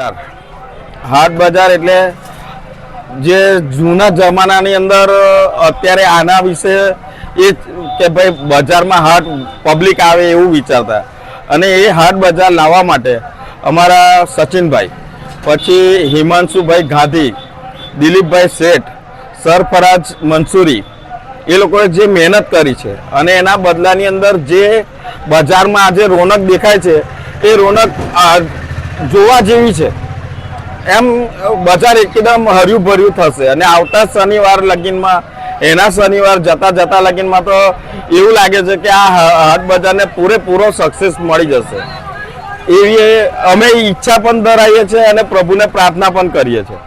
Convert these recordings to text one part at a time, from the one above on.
બજાર. હાટ બજાર એટલે જે જૂના જમાનાની અંદર અત્યારે આના વિશે એ કે ભાઈ બજારમાં હાટ પબ્લિક આવે એવું વિચારતા. અને એ હાટ બજાર લાવવા માટે અમારા સચિનભાઈ, પછી હિમાંશુભાઈ ગાંધી, દિલીપભાઈ શેઠ, સરફરાજ મંસૂરી, એ લોકોએ જે મહેનત કરી છે અને એના બદલાની અંદર જે બજારમાં આજે રોનક દેખાય છે, એ રોનક જોવા જેવી છે. એમ બજાર એકદમ હર્યું ભર્યું થશે. અને આવતા શનિવાર લગીનમાં, એના શનિવાર જતા જતા લગીનમાં તો એવું લાગે છે કે આ હાટ બજારને પૂરેપૂરો સક્સેસ મળી જશે. એવી અમે ઈચ્છા પણ ધરાવીએ છીએ અને પ્રભુને પ્રાર્થના પણ કરીએ છીએ.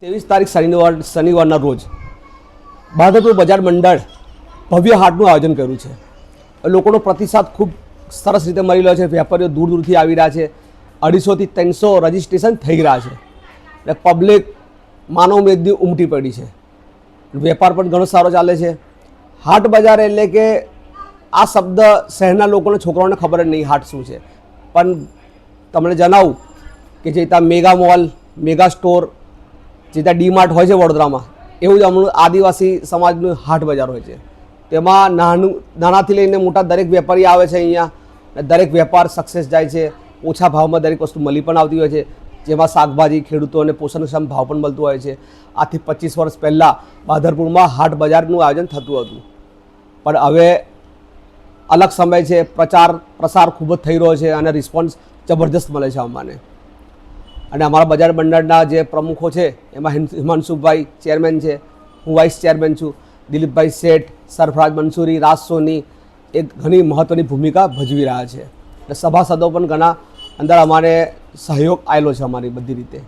ત્રેવીસ તારીખ શનિવાર શનિવારના રોજ બહાદરપુર બજાર મંડળ ભવ્ય હાટનું આયોજન કર્યું છે. લોકોનો પ્રતિસાદ ખૂબ સરસ રીતે મળી રહ્યો છે. વેપારીઓ દૂર દૂરથી આવી રહ્યા છે. અઢીસોથી ત્રણસો રજિસ્ટ્રેશન થઈ રહ્યા છે. એટલે પબ્લિક માનવ મેદની ઉમટી પડી છે. વેપાર પણ ઘણો સારો ચાલે છે. હાટ બજાર એટલે કે આ શબ્દ શહેરના લોકોને, છોકરાઓને ખબર જ નહીં હાટ શું છે. પણ તમને જણાવું કે જે ત્યાં મેગા મોલ, મેગા સ્ટોર જે ત્યાં ડીમાર્ટ હોય છે વડોદરામાં, એવું જ અમનું આદિવાસી સમાજનું હાટ બજાર હોય છે. તેમાં નાનું, નાનાથી લઈને મોટા દરેક વેપારી આવે છે અહીંયા દરેક વેપાર સક્સેસ જાય છે. ઓછા ભાવમાં દરેક વસ્તુ મળી પણ આવતી હોય છે. જેમાં શાકભાજી ખેડૂતોને પોષણક્ષમ ભાવ પણ મળતું હોય છે. આથી પચીસ વર્ષ પહેલાં બાદરપુરમાં હાટ બજારનું આયોજન થતું હતું. પણ હવે અલગ સમય છે. પ્રચાર, પ્રસાર ખૂબ જ થઈ રહ્યો છે અને રિસ્પોન્સ જબરદસ્ત મળે છે અમને. અને અમારા બજાર મંડળના જે પ્રમુખો છે, એમાં હિમાંશુભાઈ ચેરમેન છે, હું વાઇસ ચેરમેન છું. દિલીપભાઈ શેઠ, સરફરાજ મંસૂરી, રાજ સોની એ ઘણી મહત્ત્વની ભૂમિકા ભજવી રહ્યા છે. એટલે સભાસદો પણ ઘણા અંદર અમારે સહયોગ આવેલો છે અમારી બધી રીતે.